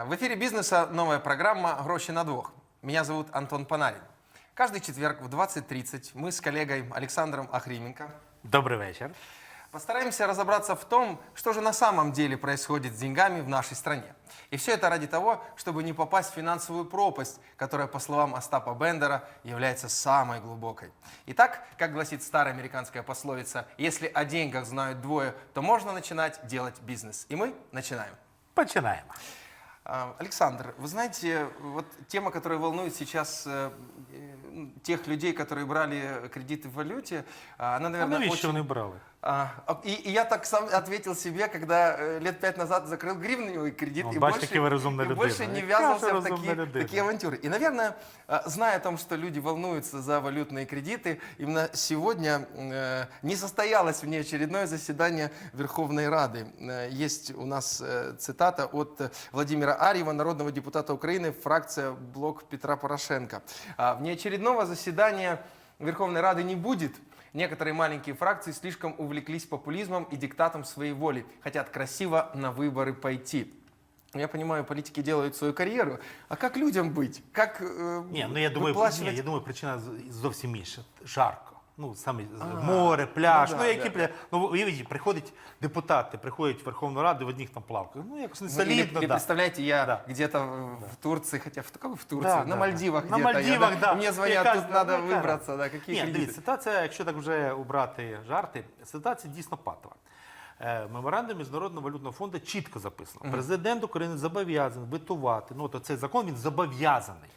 Добрый вечер. В эфире бизнеса новая программа «Гроши на двух». Меня зовут Антон Панарин. Каждый четверг в 20.30 мы с коллегой Александром Ахрименко Добрий вечір. постараемся разобраться в том, что же на самом деле происходит с деньгами в нашей стране. И все это ради того, чтобы не попасть в финансовую пропасть, которая, по словам Остапа Бендера, является самой глубокой. Итак, как гласит старая американская пословица, если о деньгах знают двое, то можно начинать делать бизнес. И мы начинаем. Починаємо. А, Александр, вы знаете, вот тема, которая волнует сейчас э, э, тех людей, которые брали кредиты в валюте, а, она, А наверное, навіщо очень... вони брали? А, а, и, и я так сам ответил себе, когда э, лет пять назад закрыл гривневый кредит Ну, и, бачите, больше, какая вы разумная и людина. больше не Яка ввязывался ж в розумна такие, людина. такие авантюры. И, наверное, э, зная о том, что люди волнуются за валютные кредиты, именно сегодня э, не состоялось внеочередное заседание Верховной Рады. Э, Есть у нас э, цитата от э, Владимира Арьева, народного депутата Украины, фракция «Блок Петра Порошенко». А, Внеочередного заседания Верховной Рады не будет. Некоторые маленькие фракции слишком увлеклись популизмом и диктатом своей воли, хотят красиво на выборы пойти. Я понимаю, политики делают свою карьеру, а как людям быть? Как э, Ні, ну я думаю, выплачивать- ні, я думаю, причина з- зовсім інша. Жарко. Ну, саме з- море, пляж. ну Ну, да, які да. пляж. Ну, уявіть, приходять депутати, приходять в Верховну Раду в одних там плавках. Ну, якось не Ну, или, солідно, или да. представляете, я Да. где-то в в Турции, хотя в, как в Турции, Да, на да, Мальдивах да. На где-то. я, Мальдивах, да. Мне звонят, тут да, надо яка? выбраться, да, какие Ні, кредиты. дивіться, ситуація, якщо так вже убрати жарти, ситуація дійсно патова. Е, Меморандум Міжнародного валютного фонду чітко записано. Президент України зобов'язаний витувати. Ну, то цей закон він зобов'язаний.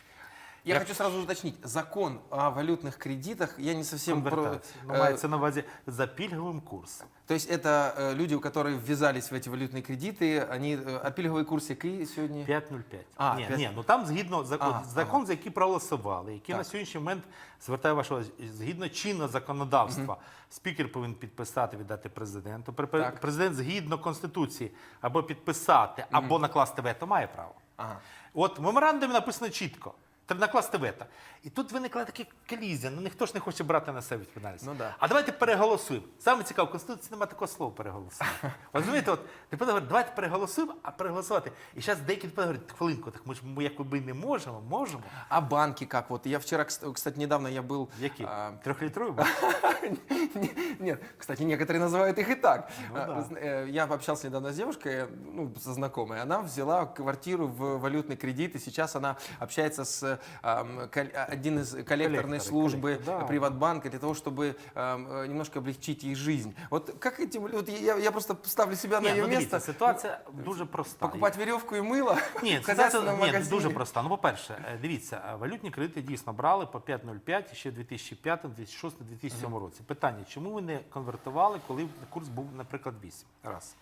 Я Я- хочу сразу уточнить, закон о валютных кредитах, я не совсем... про- Конвертації. Ну, э, мається на увазі за пільговим курсом. то есть это э, люди, которые ввязались в эти валютные кредиты, они... э, А пільговий курс який сьогодні? 5.05. А, ні, 5. ні, ну там згідно закон, Ага, закон, за який проголосували, який на Так. сьогоднішній момент звертаю вашу увагу, згідно чинного законодавства, спікер повинен підписати, віддати президенту. Пре- Так. Президент згідно конституції або підписати, або накласти вето має право. Ага. От в меморандумі написано чітко. Треба накласти вето. І тут виникла така колізія. Ну ніхто ж не хоче брати на себе відповідальність. Ну да. А давайте переголосуємо. Саме цікаво, в Конституції немає такого слова переголосувати. От Розумієте, от депутати говорять, давайте переголосуємо, а переголосувати. І зараз деякі депутати говорять, хвилинку, так ми ж ми якби не можемо, можемо. А банки как? Вот я вчера, кс- кстати, недавно я был... Які? а, Трьохлітрові? Нет, кстати, некоторые называют их и так. Ну А, да. зн- э, Я общался недавно с девушкой, ну, со знакомой. Она взяла квартиру в валютный кредит, и сейчас она общается с ам, кол- один из коллекторной Коллекторы, службы коллектор, да. Приватбанка для того, чтобы ам, э, немножко облегчить ей жизнь. Вот как этим... Вот я, я просто ставлю себя на Ні, ее ну дивіться, место. ситуація дуже проста. Покупать веревку и мыло Ні, в ситуація хозяйственном ні, магазине. дуже проста. Ну, по-перше, е, дивіться, е, валютні кредити дійсно брали по 5,05 ще в 2005, 2006, 2007 році. Питання, чому ви не конвертували, коли курс був, наприклад, 8? Раз.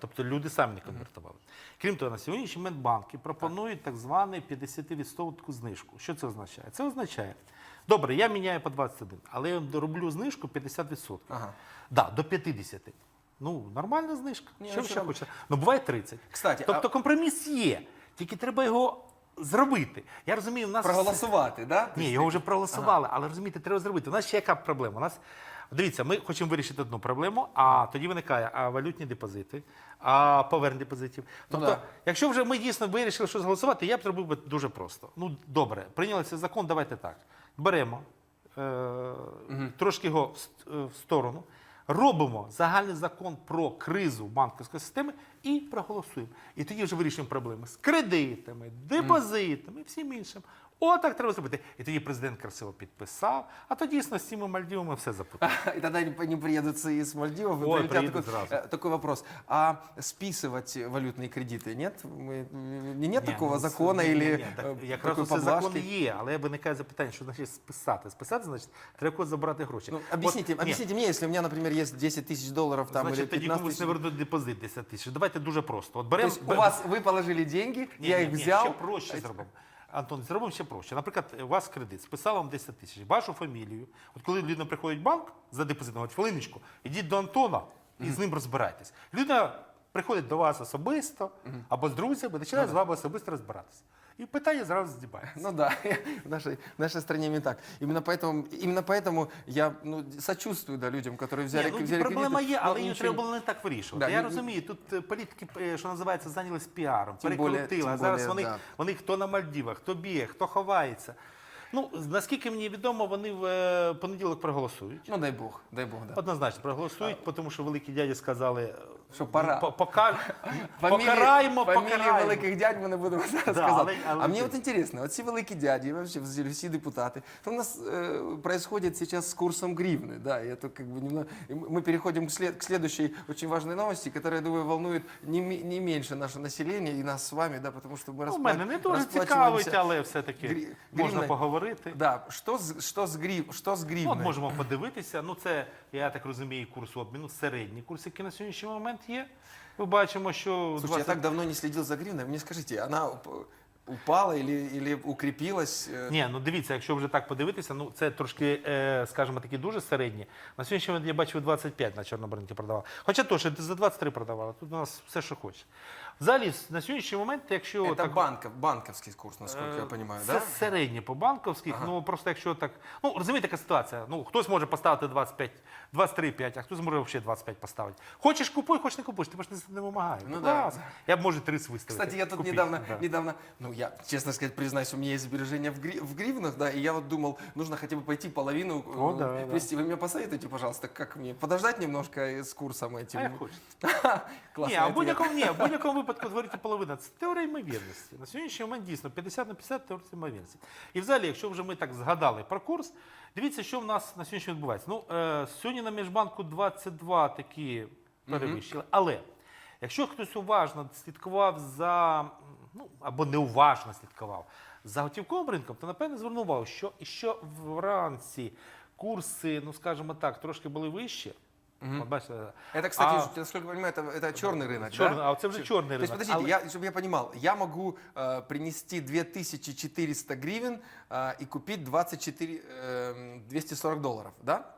Тобто люди самі не конвертували. Крім того, на сьогоднішній момент банки пропонують так званий 50% знижку. Що це означає? Це означає, добре, я міняю по 21, але я роблю знижку 50%. Ага. Да, до 50. Ну, нормальна знижка. Ні, що ну, ви ще хочете? Ну, буває 30. Кстати, тобто а- компроміс є, тільки треба його зробити. Я розумію, в нас Проголосувати, да? ні, його вже проголосували, але розумієте, треба зробити. У нас ще яка проблема? У нас дивіться, ми хочемо вирішити одну проблему, а тоді виникає а валютні депозити, а повернення депозитів. Тобто, да. якщо вже ми дійсно вирішили, що голосувати, я б зробив би дуже просто. Ну добре, прийняли цей закон, давайте так. Беремо е- трошки його в, е, в сторону. Робимо загальний закон про кризу банківської системи і проголосуємо. І тоді вже вирішуємо проблеми з кредитами, депозитами і всім іншим. Отак треба зробити. І тоді президент красиво підписав, а то дійсно з цими Мальдівами все запутали. И тогда они не приедут с- из Мальдивов. и Ой, прилетят. приедут такой, сразу. э, такой вопрос. А списывать валютные кредиты нет? Мы- м, нет Ні, такого ну, закона ні, ні, или ні, так, э, якраз такой це закон поблажки? є, але виникає запитання, що значить списати. Списати, значить, треба когось забрати гроші. Ну, От, объясните, ні, объясните мне, если у меня, например, есть 10 тысяч долларов там, или Значить, тоді 15 комусь не тысяч... вернуть депозит 10 тисяч. Давайте дуже просто. От То беремо, есть у вас, вы положили деньги, Ні, я ні, их ні, взял. ще проще зробимо. Антон, зробимо ще проще. Наприклад, у вас кредит, списав вам 10 тисяч, вашу фамілію. От коли людина приходить в банк за депозитом, говорить, хвилиночку, ідіть до Антона і з ним розбирайтесь. Людина приходить до вас особисто або з друзями, починає з вами особисто розбиратися. І питання зразу здібається. Ну да, в нашей, в нашей стране именно так. Именно поэтому, именно поэтому я ну, сочувствую да, людям, которые взяли, Ні, ну, взяли проблема кредиты, є, но але її ничего треба не- було не так вирішувати. Да, я ні- розумію, тут е, політики, е, що називається, зайнялись піаром, Тим перекрутили. более- а тим зараз более, вони, да. вони хто на Мальдівах, хто б'є, хто ховається. Ну, наскільки мені відомо, вони в е, понеділок проголосують. Ну дай бог, дай бог, да. Однозначно проголосують, тому що великі дяді сказали, Що пора. «По- пока- Фамілії- покараємо, фамілії покараємо. великих дядь ми не будемо зараз Да, сказати. але- але а мені ти- от інтересно, от ці великі дяді, вообще всі всі депутати, то у нас э, происходит сейчас с курсом гривны, да, и это как бы немного... и мы мы переходим к, след- к следующей очень важной новости, которая, я думаю, волнует не, ме- не меньше наше население и нас с вами, да, потому что мы Ну, распла- мене не дуже расплачиваемся- цікавить, але все-таки Грі- можна гривною. поговорити. Да, что с, что с, грив, что с Ну, от можемо подивитися. Ну, це, я так розумію, курс обміну, середній курс, який на сьогоднішній момент є. Ми бачимо, що Слушайте, 20 я так давно не следил за гривной, мне скажите, она уп- упала или, или укрепилась? э, Ні, ну дивіться, якщо вже так подивитися, ну це трошки, е, скажімо такі, дуже середні. На сьогоднішній момент я бачив 25 на чорному ринку продавав. Хоча що за 23 продавали, тут у нас все, що хоче. Взагалі, на сьогоднішній момент, якщо Это так, банков, банковский курс, насколько я Е, понимаю, Це да? середнє по банковських. Ну просто якщо так. Ну розумієте, така ситуація. Ну хтось може поставити 25, 23,5, а хтось може взагалі 25 поставити. Хочеш купуй, хочеш не купуєш. Ти ж не, не вимагає. Ну Ну, да. клас. Я б може 30 виставити. Кстати, я тут Купіть. недавно, Да. недавно, ну я, честно сказать, признаюсь, у меня есть сбережения в, гри- в гривнах, да, и я вот думал, нужно хотя бы пойти половину э, О, да, да. привести. Вы мне посоветуйте, пожалуйста, как мне подождать немножко э, с курсом этим? А як хочеш. Классный Ні, а в ответ. будь-якому ні, в будь-якому випадку говорити половина. Це теорія ймовірності. На сьогоднішній момент дійсно 50 на 50 теорія ймовірності. І взагалі, якщо вже ми так згадали про курс, дивіться, що в нас на сьогодні відбувається. Ну, е, сьогодні на Міжбанку 22 такі перевищили. Але якщо хтось уважно слідкував за, ну або неуважно слідкував за готівковим ринком, то напевне звернув увагу, що що вранці курси, ну скажімо так, трошки були вищі. От бачите, Это, кстати, А- ж- насколько я понимаю, это, это черный рынок, Чорний, да? а це вже чорний То есть, ринок. подождите, Але- я, чтобы я понимал, я могу э, принести 2400 гривен э, и купить 24, э, 240 долларов, да?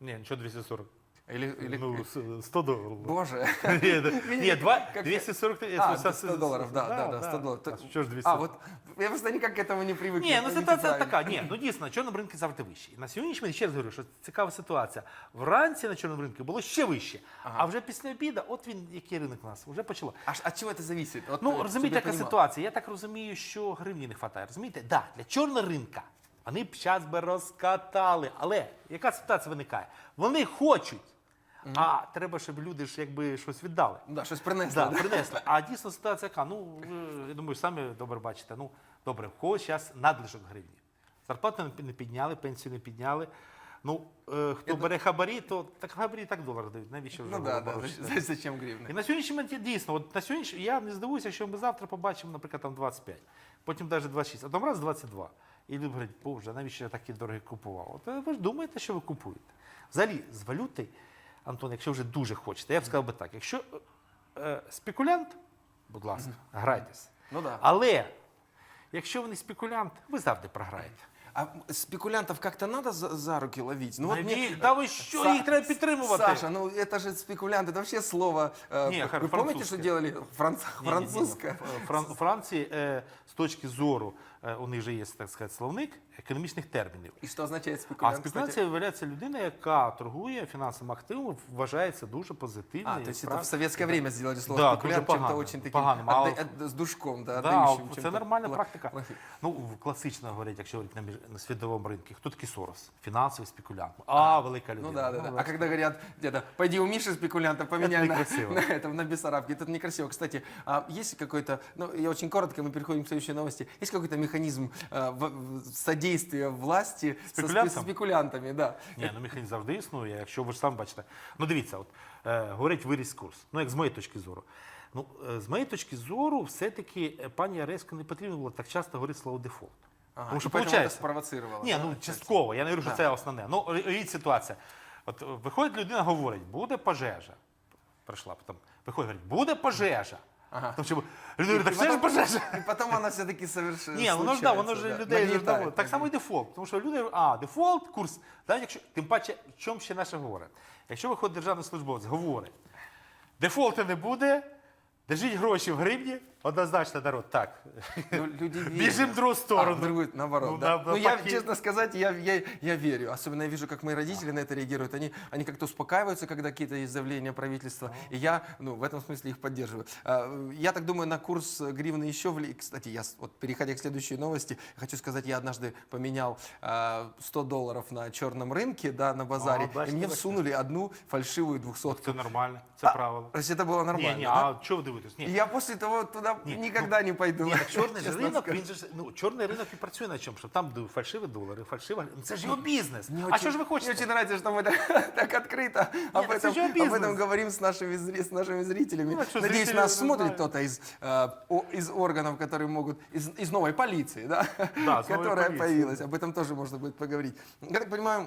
Ні, нічого 240. Или, или... Ну, с- 100 доларів. Боже. Ні, да. Ні, два- Как- 240 ти- А, це- 100 долларов, да, да, да, 100 долларов. А що ж 200? А, вот я просто никак к этому не привык. Ні, ну поймите ситуація правильно. така. Ні, ну дійсно, на чорному ринку завжди вище. І на сьогоднішній день ще раз говорю, що цікава ситуація. Вранці на чорному ринку було ще вище. А вже після обіду, от він, який ринок у нас, вже почало. А ш- от чего это зависит? Вот, э, Ну, чтобы розумієте, я яка понимал. ситуація? Я так розумію, що гривні не вистачає. Розумієте? Да, для чорного ринка вони б зараз би розкатали. Але яка ситуація виникає? Вони хочуть, а треба, щоб люди ж якби щось віддали. Да, щось принесли. Да, да? принесли. А дійсно ситуація яка? Ну, ви, я думаю, самі добре бачите. Ну, добре, в когось зараз надлишок гривні. Зарплату не підняли, пенсію не підняли. Ну, е, хто бере хабарі, то так хабарі і так долар дають. Навіщо вже Ну да, да, гроші? зачем- зачем І на сьогоднішній момент дійсно, от на сьогоднішній, я не здивуюся, якщо ми завтра побачимо, наприклад, там 25, потім навіть 26, а там раз 22. І люди говорять, боже, навіщо я такі дорогі купував? От е, ви ж думаєте, що ви купуєте? Взагалі, з валюти, Антон, якщо вже дуже хочете, я б сказав би так, якщо е, спекулянт, будь ласка, грайтесь. Ну да. Але якщо ви не спекулянт, ви завжди програєте. А спекулянтов как-то надо за, за руки ловить? Ну, вот Наві- мне- Та ви що, Са- їх треба підтримувати? Саша, ну это же спекулянт, это вообще слово. э, Не, вы хар- помните, что французское. делали? Франц- Ні-ні-ні. Французское. Фран- У Франції е, з точки зору, е, у них же є, так сказати, словник економічних термінів. И что означает А спекулянт? спекуляція кстати? виявляється людина, яка торгує фінансовим активом, вважається дуже позитивною. А, то есть это прав- в советское время сделали слово Да, спекулянт дуже чем-то погано, очень таким, погано. отда- А от- с душком, да, Да, отдающим це чем-то нормальна пла- практика. плохим. Ну, в- класично говорять, якщо говорити на, між... на світовому ринку, хто такий Сорос? Фінансовий спекулянт. А, велика людина. Ну да, да, да. А бачите. когда говорят, где-то, пойди у Миши спекулянта, поменяй на, некрасиво. на этом, на Бессарабке, это некрасиво. Кстати, а есть какой-то, ну, я очень коротко, мы переходим к следующей новости, есть какой-то механизм э, в- в- содействия власти со спе- Спекулянтам? спекулянтами, да. Ні, ну механізм завжди існує, якщо ви ж сам бачите. Ну дивіться, от е, говорить виріс курс. Ну, як з моєї точки зору. Ну, е, з моєї точки зору, все-таки е, пані Аресько не потрібно було так часто говорити слово дефолт. Ага, Тому що и поэтому это виходить. спровоцировало. Ні, да, ну отчасти. частково, я не говорю, що Да. це основне. Ну, уявіть ситуація. От е, виходить людина, говорить, буде пожежа. Прийшла, потім виходить, говорить, буде пожежа. Ага. Тому що люди так все ж пожежа. И потом она все-таки совершенно Ні, воно ж да, воно ж людей ж давно. Так само і дефолт. Тому що люди, а, дефолт, курс. Да, якщо, тим паче, в чому ще наше говорить? Якщо виходить державний службовець, говорить, Дефолту не буде. Держіть гроші в гривні, однозначно народ. Так. Ну, люди верят. Бежим в другую А, сторону. в другую, наоборот, Ну, да. на- Ну, я, навпаки. честно сказать, я, я, я верю. Особенно я вижу, как мои родители на это реагируют. Они, они как-то успокаиваются, когда какие-то есть заявления правительства. И я, ну, в этом смысле их поддерживаю. А, Я так думаю, на курс гривны еще влияет. Кстати, я, с- вот, переходя к следующей новости, хочу сказать, я однажды поменял а, 100 долларов на черном рынке, да, на базаре, А, бачите, и мне бачите. всунули одну фальшивую двухсотку. Це нормально, це А, правило. То есть это было нормально, Ні, ні, да? а чого ви дивитесь? И Ні. я после того туда Ні, никогда не пойду. Ні, так чорний ж честно ринок, скажу. він же ж, ну, чорний ринок і працює на чому, що там ду- фальшиві долари, фальшива. ну, Це ж його бізнес. Мне а очень- що ж ви Мне хочете? очень нравится, что мы так, так открыто об, это этом, же об бизнес. этом говорим с нашими, зри- с нашими зрителями. Ну, а что, Надеюсь, зрители нас уже смотрит знают. кто-то из, э, о- из органов, которые могут, из, из новой полиции, да, Да, с новой которая полиции, появилась. да. Об этом тоже можно будет поговорить. Я так понимаю,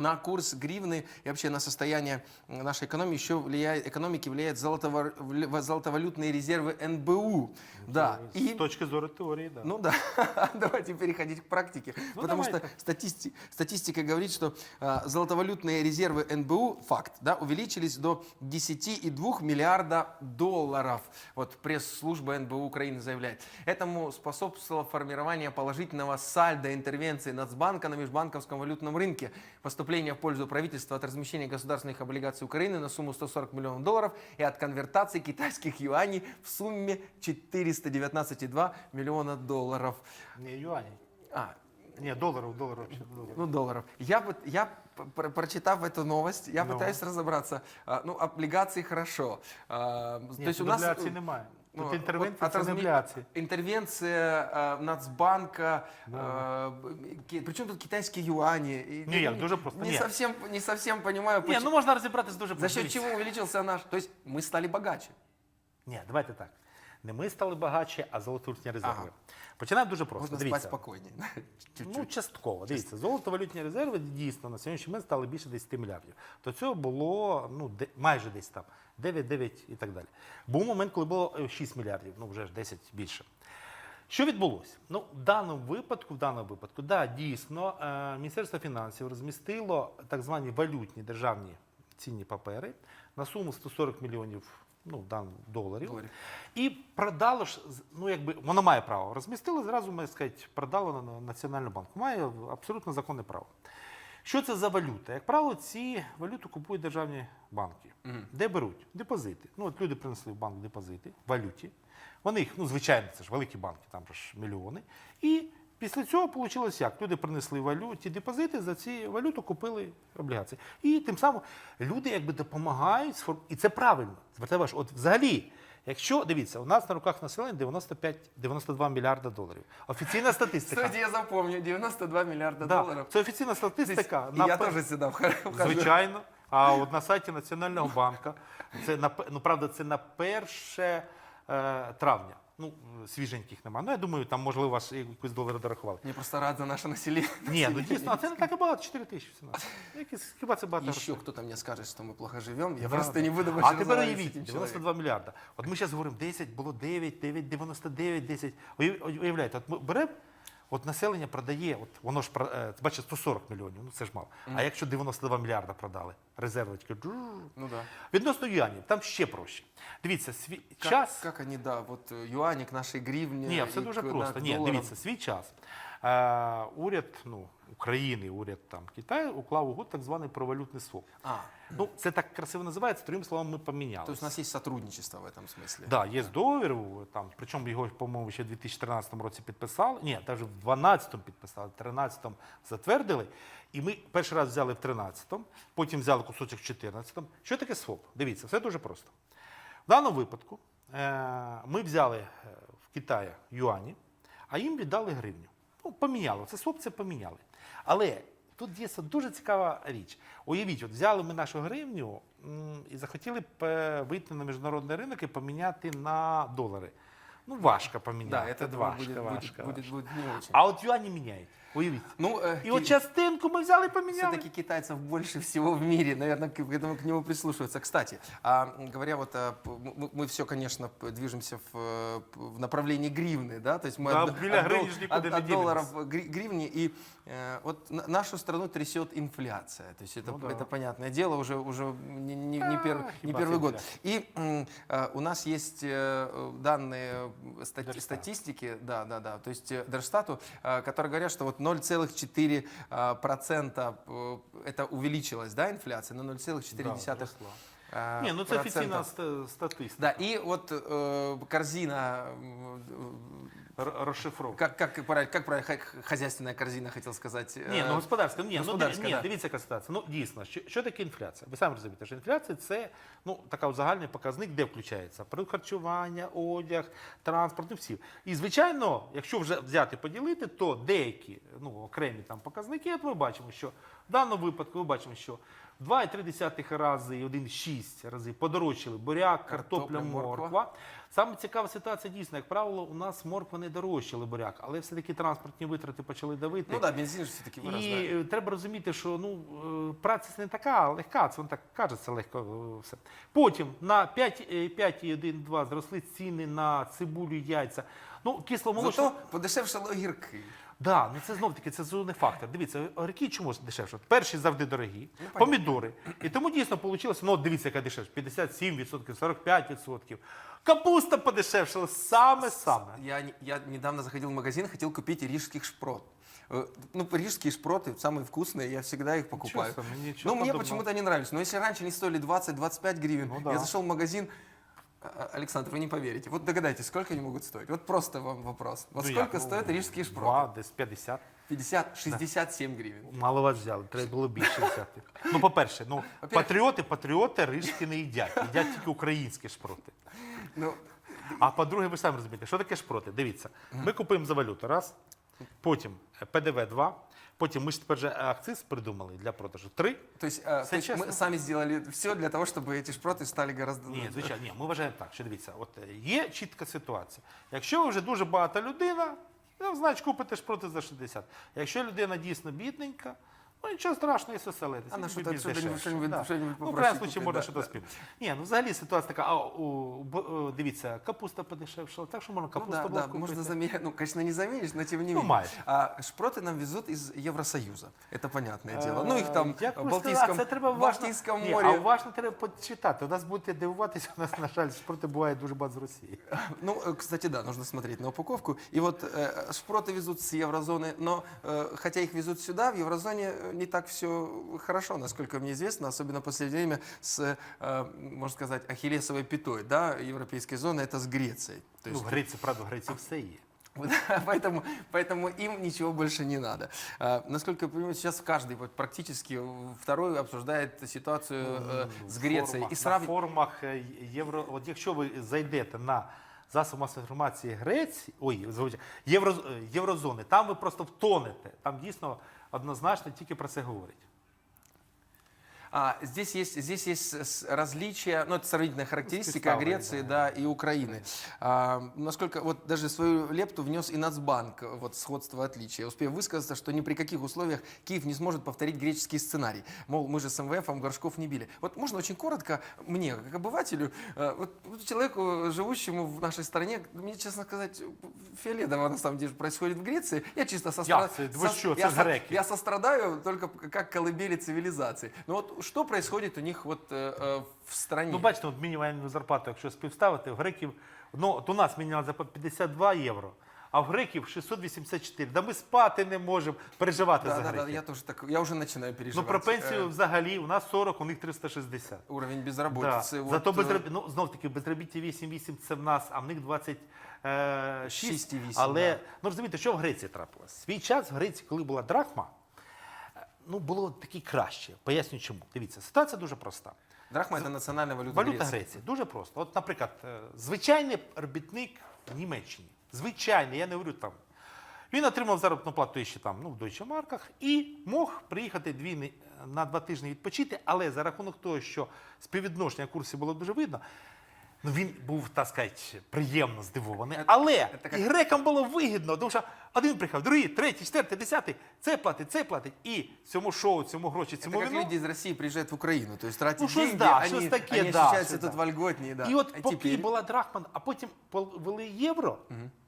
на курс гривны и вообще на состояние нашей экономики еще влияет, экономики влияют золотовар- золотовалютные резервы НБУ. Да. З И точки зору теорії, да. ну да, давайте переходить к практике. Ну, потому давайте. что статисти- статистика говорит, что а, золотовалютные резервы НБУ, факт, да, увеличились до 10,2 миллиарда долларов. Вот пресс-служба НБУ Украины заявляет. Этому способствовало формирование положительного сальда интервенции Нацбанка на межбанковском валютном рынке, поступление в пользу правительства от размещения государственных облигаций Украины на сумму 140 миллионов долларов и от конвертации китайских юаней в сумме 419,2 миллиона долларов. Ні, юані. А, Ні, доларів, доларів. взагалі, доларів. ну, долларов. Я, вот- я п- пр- прочитав эту новость, я Ну. пытаюсь разобраться. А, Ну, облигации хорошо. А, Ні, То есть у тут нас... обляцій немає. ну, Тут інтервенція от це не размі- обляції. Интервенция э, Нацбанка, Да. э, причем тут китайские юани. И, Не, ну, я дуже просто- Не не. совсем, не совсем понимаю, Ні, почему- ну можна розібратися дуже за просто. счет Дивіться. чего увеличился наш... То есть мы стали богаче. Ні, давайте так. Не ми стали багатші, а золотовалютні резерви. Ага. Починаємо дуже просто. Можно Дивіться. спокойнее. Чуть-чуть. Ну, частково. Дивіться, золотовалютні резерви дійсно на сьогоднішній момент стали більше 10 мільярдів. До цього було ну, де, майже десь там 9-9 і так далі. Був момент, коли було е, 6 мільярдів, ну вже ж 10 більше. Що відбулося? Ну, в даному випадку, в даному випадку, да, дійсно, е, Міністерство фінансів розмістило так звані валютні державні цінні папери на суму 140 мільйонів ну, дан, доларів. Доларів. І продало ж, ну якби воно має право. Розмістили, зразу, можна сказати, продало на- на Національну банку. Має абсолютно законне право. Що це за валюта? Як правило, ці валюту купують державні банки. Де беруть? Депозити. Ну, от люди принесли в банк депозити в валюті. Вони їх, ну, звичайно, це ж великі банки, там ж мільйони. І після цього вийшло як? Люди принесли валюті депозити, за ці валюту купили облігації. І тим самим люди якби допомагають, і це правильно. Звертаю ваш, от взагалі. Якщо дивіться, у нас на руках населення 95-92 мільярда доларів. Офіційна статистика. Кстати, я запомню, 92 миллиарда Да, долларов. Це офіційна статистика. И на я тоже сюда вхожу. Звичайно. А от на сайті Національного банку, це на ну правда, це на 1 е, травня. Ну, свіженьких нема. Ну, я думаю, там, можливо, вас якусь долари дорахували. Мне просто рад за наше населення. Ні, ну дійсно, а це не так і багато, 4 тисячі. всього. Якісь, хіба це багато? І ще кто-то мне скажет, что мы плохо живем. Я Да, просто да. не буду А больше тепер уявіть, 92 мільярда. От ми зараз говоримо 10, було 9, 9, 99, 10. Уяв- Уявляєте, от ми беремо, от населення продає, от воно ж, е, бачите, 140 мільйонів, ну це ж мало. А якщо 92 мільярда продали, резерви такі, джу. Ну да. Відносно юанів, там ще проще. Дивіться, свій Как, час. Як вони, да, от юані к нашій грівні. Ні, все дуже просто. Ні, дивіться, свій час. Уряд ну, України, уряд там, Китаю уклав угод так званий про валютний своп. А, Ну, це так красиво називається, другим словом, ми поміняли. то есть у нас есть сотрудничество в этом смысле. Да, є договір, там, причому його, по-моєму, ще в 2013 році підписали. Ні, навіть в 2012 підписали, в 2013 затвердили. І ми перший раз взяли в 2013, потім взяли кусочок в 2014. Що таке СВОП? Дивіться, все дуже просто. В даному випадку е, ми взяли е, в Китаї юані, а їм віддали гривню. Ну, поміняли. Це СВОП це поміняли. Але тут є дуже цікава річ. Уявіть, от взяли ми нашу гривню і захотіли б е, вийти на міжнародний ринок і поміняти на долари. Ну, важко Да, поміняти. буде, важко, буде, важко, Буде, буде, буде не очень. А от юані міняють. Уявіть. ну, э, І от частинку ми взяли і поміняли. Все-таки китайцев больше всего в мире, наверное, к этому к нему прислушиваются. Кстати, а, м, говоря вот, а, п- мы, мы все, конечно, п- движемся в, э, п- в направлении гривны, да, то есть мы Да, от, біля от гривні дол- ж нікуди от- не от долларов дінемось. гри- гривни, и э, вот на- нашу страну трясет инфляция, то есть это, Ну да. это понятное дело, уже, уже не, не- не А, пер- не хиба первый це год. И м, э, у нас есть э, данные э, стати- Держстат. статистики, да, да, да, то есть э, Держстату, э, которые говорят, что вот 0,4 э, процента э, это увеличилась, да, инфляция на 0,4 Да, десятых, зросла. э, Ні, ну це процента. офіційна ста- статистика. Да, и вот э, корзина, м, Р- Розшифровка. как, как, как правильно, хозяйственная корзина, хотел сказать. Ні, э, ну господарська, ні, ну ні, да. дивіться, яка ситуація. Ну дійсно, що, що таке інфляція? Ви самі розумієте, що інфляція це ну така узагальний показник, де включається продукт харчування, одяг, транспорт, ну всі. І звичайно, якщо вже взяти поділити, то деякі ну окремі там показники, от ми бачимо, що в даному випадку ми бачимо, що 2,3 рази і 1,6 рази подорожчали буряк, картопля, морква. Саме цікава ситуація дійсно, як правило, у нас морква не дорожчали буряк, але все-таки транспортні витрати почали давити. Ну да, бензин же все-таки вырос, І е, треба розуміти, що ну, е, праця це не така легка, це воно так кажеться легко е, все. Потім на 5, е, 5,1,2 зросли ціни на цибулю, яйця. Ну, кисломолочне. Зато подешевшали огірки. Да, ну це знов таки це сезонний фактор. Дивіться, огірки чому дешевше? Перші завжди дорогі, понятно. помідори. І тому дійсно вийшло, ну от дивіться, яка дешевше, 57%, 45%. Капуста подешевшала саме-саме. Я, не- я недавно заходил в магазин, хотел купить рижских шпрот. Э, Ну, рижские шпроты самые вкусные, я всегда их покупаю. себе, ничего ну, мне подобного. почему-то они нравились. Но если раньше они стоили 20-25 гривен, Ну да. я зашел в магазин, А, а, Александр, вы не поверите. Вот догадайтесь, сколько они могут стоить? Вот просто вам вопрос. Вот Ну, сколько як? стоят Ну, рижские шпроты? Два, десь 50. 50, 67 гривен. Мало вас взяли, треба було більше взяти. Ну, по-перше, ну, патріоти, патріоти рижські не їдять, їдять тільки українські шпроти. Ну, А по-друге, ви самі розумієте, що таке шпроти? Дивіться, ми купуємо за валюту, раз, потім е, ПДВ два, потім ми ж тепер же акциз придумали для продажу три. то есть, э, то есть честно. мы сами сделали все для того, чтобы эти шпроты стали гораздо... Ні, звичайно, ні, ми вважаємо так, що дивіться, от е, є чітка ситуація. Якщо ви вже дуже багата людина, ну, значить купите шпроти за 60. Якщо людина дійсно бідненька, ну нічого страшного, якщо селитися. А на він що-то- більш що-то- дешевше. що-нибудь- Да. що-нибудь Ну, в попроще крайньому случаї купити, можна да, щось да. спільне. Ні, ну взагалі ситуація така, а у, б- о, дивіться, капуста подешевшала, так що можна Ну капусту да, було да, купити. можно замерить, ну, конечно, не замеришь, но тем не Ну, менее. майже. А шпроты нам везут из Евросоюза, это понятное дело. Е, Ну, их там як в ви Балтийском, сказали, це треба в уважно- Балтийском Ні, море. А уважно треба почитати. У нас будете дивуватися, у нас, на жаль, шпроти буває дуже багато з Росії. Ну, э, кстати, да, нужно смотреть на упаковку. И вот э, шпроты везут с еврозоны, но э, хотя их везут сюда, в еврозоне э, не так все хорошо, насколько мне известно, особенно в последнее время с, э, можно сказать, ахиллесовой пятой, да, европейской зоны, это с Грецией. То Ну, есть в Греції, правда, в Греції все є. Вот, поэтому, поэтому им ничего больше не надо. А, насколько я понимаю, сейчас каждый вот, практически второй обсуждает ситуацию э, с Грецией. Форумах, И на сравнивает. форумах е, євро. От якщо ви зайдете на засоби масової інформації Греції, ой, звичайно, євро, е, єврозони, там ви просто втонете. Там дійсно однозначно тільки про це говорять. А, здесь есть, здесь есть различия, ну, это сравнительная характеристика Спецставы, Греции да. и Украины. А, насколько, вот даже свою лепту внес и Нацбанк, вот сходство отличия. Успев высказаться, что ни при каких условиях Киев не сможет повторить греческий сценарий. Мол, мы же с МВФом горшков не били. Вот можно очень коротко мне, как обывателю, э, вот человеку, живущему в нашей стране, мне, честно сказать, фиолетово на самом деле происходит в Греции. Я чисто ви що, це я, со- я сострадаю только как колыбели цивилизации. Но вот что происходит у них вот э, э, в стране? Ну, бачите, от мінімальну зарплату, якщо співставити, в греків, ну, от у нас мінімальна зарплата 52 євро, а в греків 684. Да ми спати не можемо переживати да, за да, греків. да, я тоже так, я уже начинаю Ну, переживать. про пенсію Э, взагалі у нас 40, у них 360. уровень Да. безработицы. вот, Зато э, безроб... ну, знов таки безробіття 8-8 це в нас, а в них 26. 6,8, Але да. ну розумієте, що в Греції трапилось? Свій час в Греції, коли була драхма, е, ну було таки краще. Поясню чому. Дивіться, ситуація дуже проста. Драхма это национальная валюта, Валюта. Греції дуже просто. От, наприклад, е, звичайний робітник в Німеччині, звичайний, я не говорю там. Він отримав заробітну плату ще там, ну, в Deutsche марках і мог приїхати дві, на два тижні відпочити, але за рахунок того, що співвідношення курсів було дуже видно, Ну він був, так сказати, приємно здивований. Але і грекам було вигідно, тому що один приїхав, другий, третій, четвертий, десятий, це платить, це платить. І цьому шоу, цьому гроші, Это цьому как вину. люди из России приезжают в Украину, то есть тратят Ну, что-с деньги, да, они, что-с таки, они да, что-с тут да. вольготнее, да. І от а поки теперь... була Драхман, а потім ввели євро,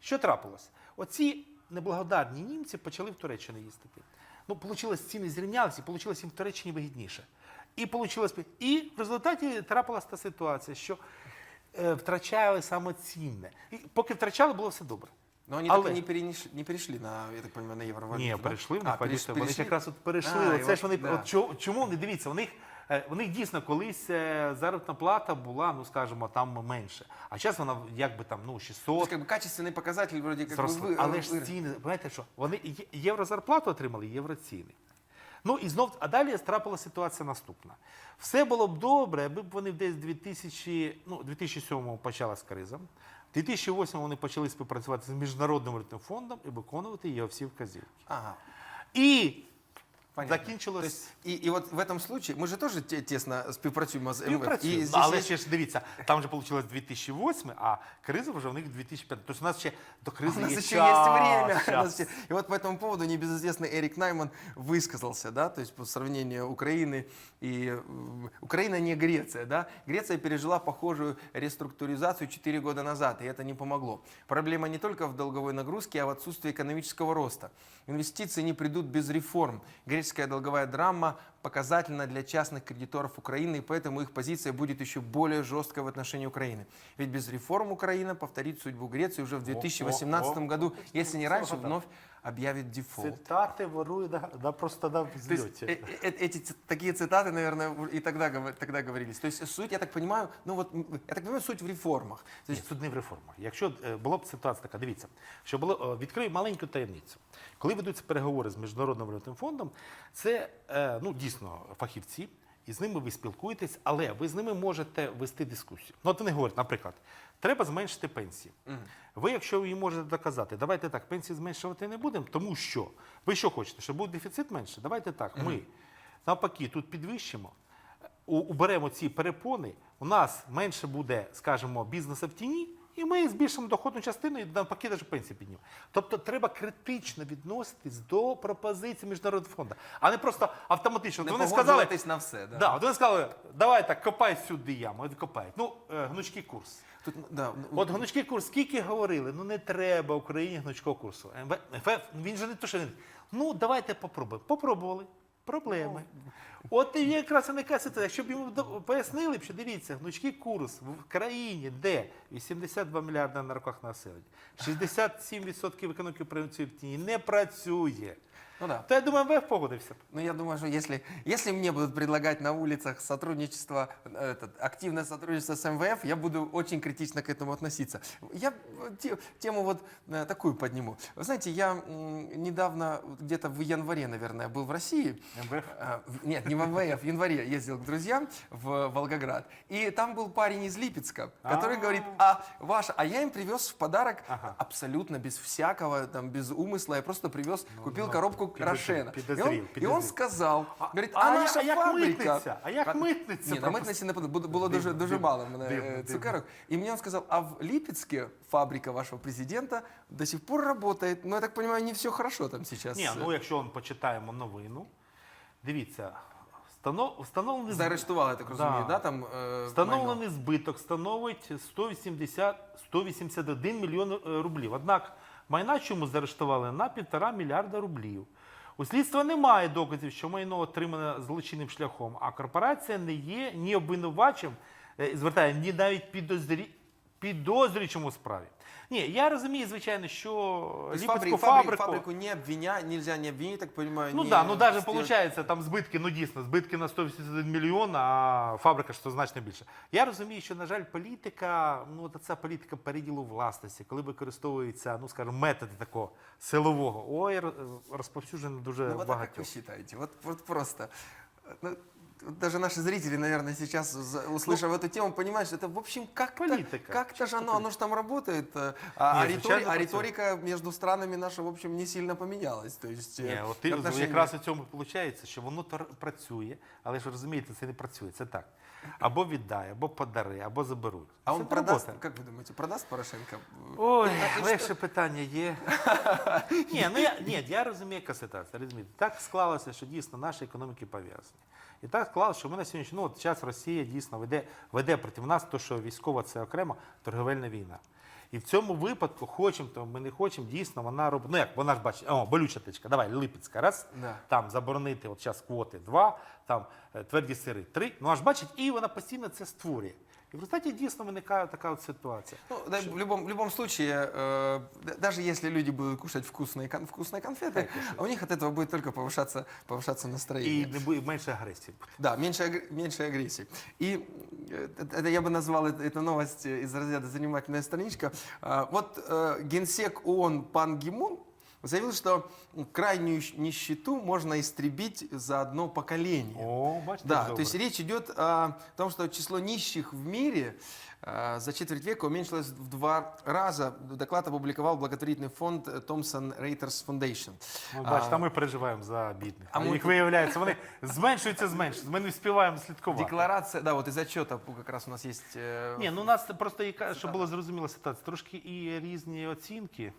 що трапилось? Оці неблагодарні німці почали в Туреччину їздити. Ну, получилось, ціни зрівнялися, і получилось їм в Туреччині вигідніше. І, получилось, і в результаті трапилася та ситуація, що е, втрачали саме цінне. І поки втрачали, було все добре. Но они Але- так и не, перенеш... не перешли на, я так понимаю, на евровалюту, Ні, да? перейшли в А, них переш- валюта. Вони ж перешли? якраз от перейшли. А, і Оце от, ж вони да. от чо- чому вони дивіться? У них е, у них дійсно колись е, заробітна плата була, ну скажімо, там менше. А зараз вона якби там ну То есть 600 как бы качественный показатель вроде как бы зросла. вы, Але ж вы- ціни, знаєте що? Вони є- євро зарплату отримали, євро ціни. Ну і знов, а далі страпила ситуація наступна. Все було б добре, аби б вони десь 2000, ну, 2007-му почалась криза. В 2008 вони почали співпрацювати з Міжнародним валютним фондом і виконувати його всі вказівки. Ага, І понятно. закінчилось. То есть, и, и вот в этом случае, мы же тоже те- тесно співпрацюємо з МВФ. Співпрацюємо. И Ну, здесь але есть- ще ж дивіться, там же вийшло 2008, а криза вже в них 2005. Тобто у нас ще до кризи У нас є еще час, есть время. У час. нас еще- И вот по этому поводу небезызвестный Эрик Найман высказался, да, то есть по сравнению Украины и э, Украина не Греция, да. Греция пережила похожую реструктуризацию 4 года назад, и это не помогло. Проблема не только в долговой нагрузке, а в отсутствии экономического роста. Инвестиции не придут без реформ. Греческая долговая драма показательна для частных кредиторов Украины, и поэтому их позиция будет еще более жесткой в отношении Украины. Ведь без реформ Украина повторит судьбу Греции уже в 2018 о. году, если не раньше, Всё вновь объявит дефолт. Цитати ворує да, да просто на То есть взльоті. э- э- эти ц- такие цитаты, наверное, у- и тогда, гов- тогда говорились. То есть суть, я так понимаю, ну вот, м, я так понимаю, суть в реформах. То Ні, есть, Тут не в реформах. Якщо е, була б ситуація така, дивіться, що було е, відкрию маленьку таємницю. Коли ведуться переговори з міжнародним валютним фондом, це е, ну дійсно фахівці, і з ними ви спілкуєтесь, але ви з ними можете вести дискусію. Ну, от вони говорять, наприклад, треба зменшити пенсії. Ви, якщо ви можете доказати, давайте так, пенсії зменшувати не будемо, тому що ви що хочете, щоб був дефіцит менше? Давайте так. Ми навпаки тут підвищимо уберемо ці перепони, у нас менше буде, скажімо, бізнесу в тіні, і ми збільшимо доходну частину і навпаки навіть пенсії піднімемо. Тобто треба критично відноситись до пропозицій міжнародного фонду, а не просто автоматично. Не Вони сказали, на все. Да. да, вони сказали, давай так, копай сюди яму, копають. Ну, е, гнучкий курс. Тут, да, ну, От гнучкий курс, скільки говорили, ну не треба Україні гнучкого курсу. МВФ, він же не то, що він. Ну, давайте попробуємо. Попробували. Проблеми. От і якраз і яка ситуація. Якщо б йому до- пояснили б, що дивіться, гнучкий курс в країні, де 82 мільярди на руках населення, 67% економіки працює в тіні, не працює. ну да. То я думаю, МВФ погодився. б. Ну, я думаю, что если, если мне будут предлагать на улицах сотрудничество, э, этот, активное сотрудничество с МВФ, я буду очень критично к этому относиться. Я э, те- тему вот э, такую подниму. Вы знаете, я м, недавно, вот где-то в январе, наверное, был в России. МВФ? Э, в- Нет, не в МВФ, в январе ездил к друзьям в Волгоград. И там был парень из Липецка, который А. говорит, а ваша, а я им привез в подарок Ага. абсолютно без всякого, там, без умысла, я просто привез, купил ну, коробку подозрил, Рошена. И подозрил, он, и он подозрил. сказал, говорит, а, а я- наша а як фабрика... митниця? А як митниця Ні, на пропустила? митниці не подобається, було дуже, Дивно, дуже дивно, мало в мене дивно, е, дивно. цукерок. І мені він сказав, а в Липецке фабрика вашего президента до сих пор работает. Ну, я так понимаю, не все хорошо там сейчас. Ні, ну якщо ми почитаємо новину, дивіться, встанов- встановлений Заарештували, так розумію, Да. да, там е, майно? Встановлений збиток становить 180, 181 мільйон е, рублів. Однак майна чому заарештували на півтора мільярда рублів. У слідства немає доказів, що майно отримане злочинним шляхом, а корпорація не є ні обвинувачем, е, звертає, ні навіть підозрі, підозрюючим у справі. Ні, я розумію, звичайно, що То есть Липецьку фабри- фабри- фабрику... фабрику не обвиня, нельзя не обвинить, так понимаю. Ну не да, ну даже сделать- получается там збитки, ну дійсно, збитки на 181 мільйон, а фабрика що значно більше. Я розумію, що, на жаль, політика, ну от ця політика переділу власності, коли використовуються, ну скажімо, методи такого силового, ой, розповсюджено дуже Ну, как багатьох. вы считаете? Вот, вот просто. Ну, даже наши зрители, наверное, сейчас, за- услышав эту тему, понимают, что это, в общем, как-то, Политика. как-то же оно, оно же там работает. э, А, а Ні, ритори- звичайно, а працює. риторика между странами наша, в общем, не сильно поменялась. То есть, э, Ні, от ти, отношения- якраз у цьому виходить, що воно тор- працює, але ж ви розумієте, це не працює. Це так. Або віддай, або подари, або заберуть. А Це он продаст, робота. как вы думаете, продаст Порошенко? Ой, легше питання є. ні, ну я, ні, я розумію, яка ситуація. Розумієте, так склалося, що дійсно наші економіки пов'язані. І так склалося, що ми на сьогоднішній ну, от час Росія дійсно веде, веде проти нас, то що військова це окремо торговельна війна. І в цьому випадку, хочемо, то ми не хочемо, дійсно вона робить. Ну як вона ж бачить, о, болюча тичка, давай, Липецька, раз, Да. там заборонити от зараз квоти два, там е, тверді сири три. Ну аж бачить, і вона постійно це створює. І в результаті дійсно виникає така от ситуація. Ну, да, в, любом, в любом случае, э, д- даже если люди будут кушать вкусные, кон- вкусные конфеты, а у них от этого будет только повышаться, повышаться настроение. І не буде менше агресії. буде. Да, меньше, агр- меньше агрессии. И э, это, это я бы назвал это, это новость э, из разряда «занимательная страничка». А, Вот э, генсек ООН Пан Гимун заявил, что крайнюю щ- нищету можно истребить за одно поколение. О, бачите, Да, як то добре. есть речь идет о том, что число нищих в мире э, за четверть века уменьшилось в два раза. Доклад опубликовал благотворительный фонд э, Thomson Reuters Foundation. Ну, бачите, А, а ми переживаємо за бідних. а А ми їх тут- виявляється, вони зменшуються, зменшуються. Ми не вспіваємо слідкувати. Декларация, да, вот из отчета как раз у нас есть э, Ні, ну у нас просто, яка- щоб було зрозуміло ситуація, трошки і різні оцінки.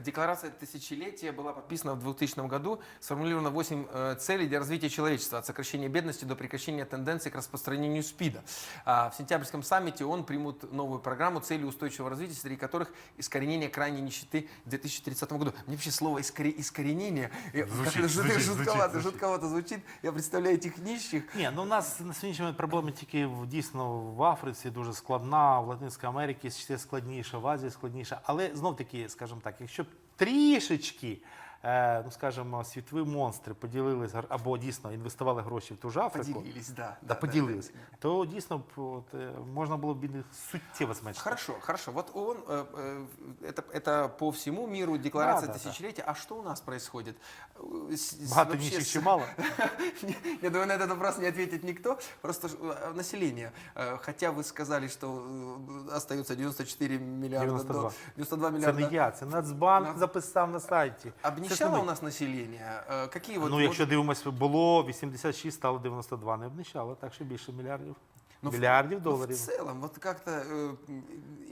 Декларация тысячелетия была подписана в 2000 году. Сформулировано 8 э, целей для развития человечества, от сокращения бедности до прекращения тенденций к распространению СПИДа. А в сентябрьском саммите ООН примут новую программу целей устойчивого развития, среди которых искоренение крайней нищеты в 2030 году. Мне вообще слово искоре- искоренение э, Звучит, как-то жут- звучит, жутковато, звучит. жутковато звучит. Я представляю этих нищих. Ні, ну у нас на сьогоднішній момент проблема тільки в, дійсно в Африці дуже складна, в Латинській Америці ще складніша, в Азії складніша. Але знов таки, скажімо так, якщо б трішечки, ну скажімо, світові монстри поділилися або дійсно інвестували гроші в ту ж Африку, Поделились, да. да, поділились, то дійсно б от, е, можна було б і суттєво зменшити. Хорошо, хорошо. Вот ООН, э, э, это, это по всему миру декларация Да, да, да. тысячелетия. А что у нас происходит? Э, с- с- Багато вообще нічих с- чи мало? Я думаю, на этот вопрос не ответит никто. Просто ж, э, население. Э, Хотя вы сказали, что э, остается 94 миллиарда 92. до- 92 Це миллиарда. не я, це Нацбанк Нац- записав на сайті. Це ж Обнищало не у ми. нас население? Э, Какие вот... ну, вот- якщо дивимося, було 86, стало 92, не обнищало, так що більше мільярдів. Ну, в- мільярдів ну, доларів. в целом, вот как-то... э,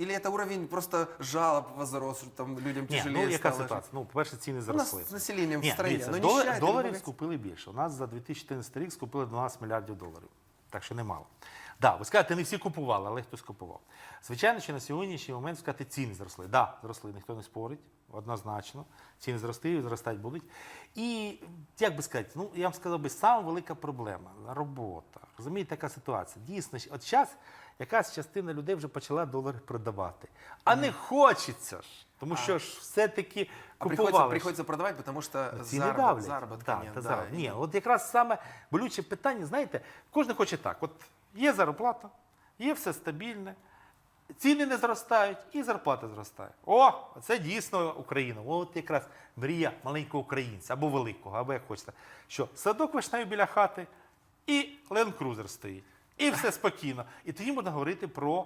Или это уровень просто жалоб возрос, что там людям Ні, тяжелее ну яка стало жить? ситуація? Ну, по-перше, ціни У нас зросли. с населением в Ні, стране. дивіться, но долар- нища это не доларів богатство. скупили більше. У нас за 2014 рік скупили 12 мільярдів доларів. Так що немало. Да, ви скажете, не всі купували, але хтось купував. Звичайно, що на сьогоднішній момент сказати, ціни зросли. Так, да, зросли, ніхто не спорить, однозначно. Ціни зрости і зростати будуть. І як би сказати, ну я вам сказав би, сама велика проблема робота. Розумієте, така ситуація. Дійсно, от зараз якась частина людей вже почала долари продавати. А не хочеться ж. Тому що ж все-таки А купували. продавать, потому что Ціни заработ- давлять. заработка Так, да. заробітки. Ні, от якраз саме болюче питання, знаєте, кожен хоче так. От є зарплата, є все стабільне, ціни не зростають і зарплата зростає. О, це дійсно Україна. От якраз мрія маленького українця або великого, або як хочете. Що садок вишнею біля хати і Ленд Крузер стоїть. І все спокійно. І тоді можна говорити про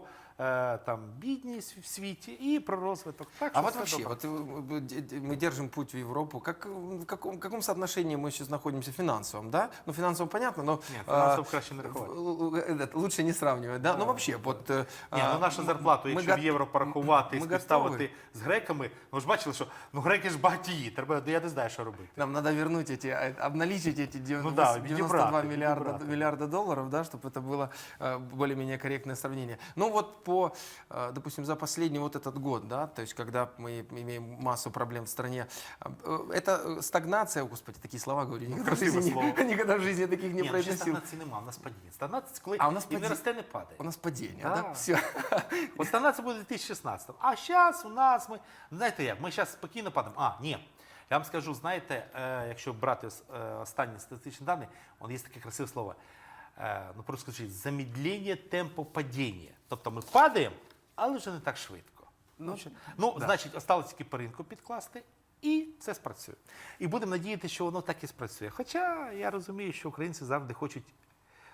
там, бідність в світі і про розвиток. Так, А що вот все вообще, добре. вот э, э, д- д- мы держим путь в Европу. Как, э, в, каком, в каком соотношении мы сейчас находимся финансовом, да? Ну, финансово понятно, но... Ні, а, фінансово краще не в- рахувати. л- л- этот, лучше не сравнивать, да? Ну, вообще, вот... э, Ні, а, ну нашу м- зарплату, мы якщо го- в євро порахувати і ми співставити готові. з греками, ну ж бачили, що ну греки ж багатії, треба, я не знаю, що робити. Нам надо вернуть эти, а, обналичить эти дев- Ну да, 92 відібрати, миллиарда, відібрати. миллиарда долларов, да, чтобы это было э, более-менее корректное сравнение. Ну вот по, э, допустим, за последний вот этот год, да, то есть когда мы имеем массу проблем в стране, э, это э, стагнация, о, господи, такие слова говорю, никогда в, красивое жизни, слово. никогда в жизни таких не Ні, ну, ще произносил. стагнації нема, у нас падіння. Стагнація це коли А у нас і не падіння. росте, не падає. У нас падение, Да. да? Все. От стагнація буде в 2016 А зараз у нас ми, знаєте як, ми зараз спокійно падаємо. А, ні. Я вам скажу, знаєте, е, якщо брати е, останні статистичні дані, он є таке красиве слово. Е, ну просто скажіть, замедлення темпу падіння. Тобто ми падаємо, але вже не так швидко. Ну, ну значить, осталось тільки по ринку підкласти, і це спрацює. І будемо надіятися, що воно так і спрацює. Хоча я розумію, що українці завжди хочуть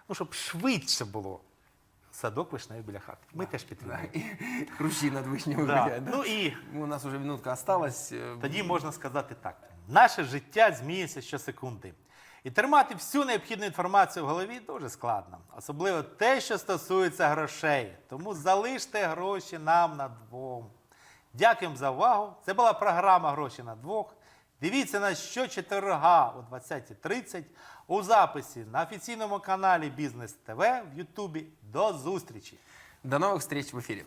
ну, щоб швидше було. Садок вишневий біля хати. Ми теж підтримуємо. Хрущи над вишнями Да. гуляють, да? Ну і У нас уже минутка осталась. Э, тоді можна сказати так: наше життя змінюється щосекунди. І тримати всю необхідну інформацію в голові дуже складно, особливо те, що стосується грошей. Тому залиште гроші нам на двом. Дякуємо за увагу. Це була програма Гроші на двох. Дивіться нас щочетверга о 20.30 у записі на офіційному каналі Бізнес ТВ в Ютубі. До зустрічі! До новых встреч в эфире.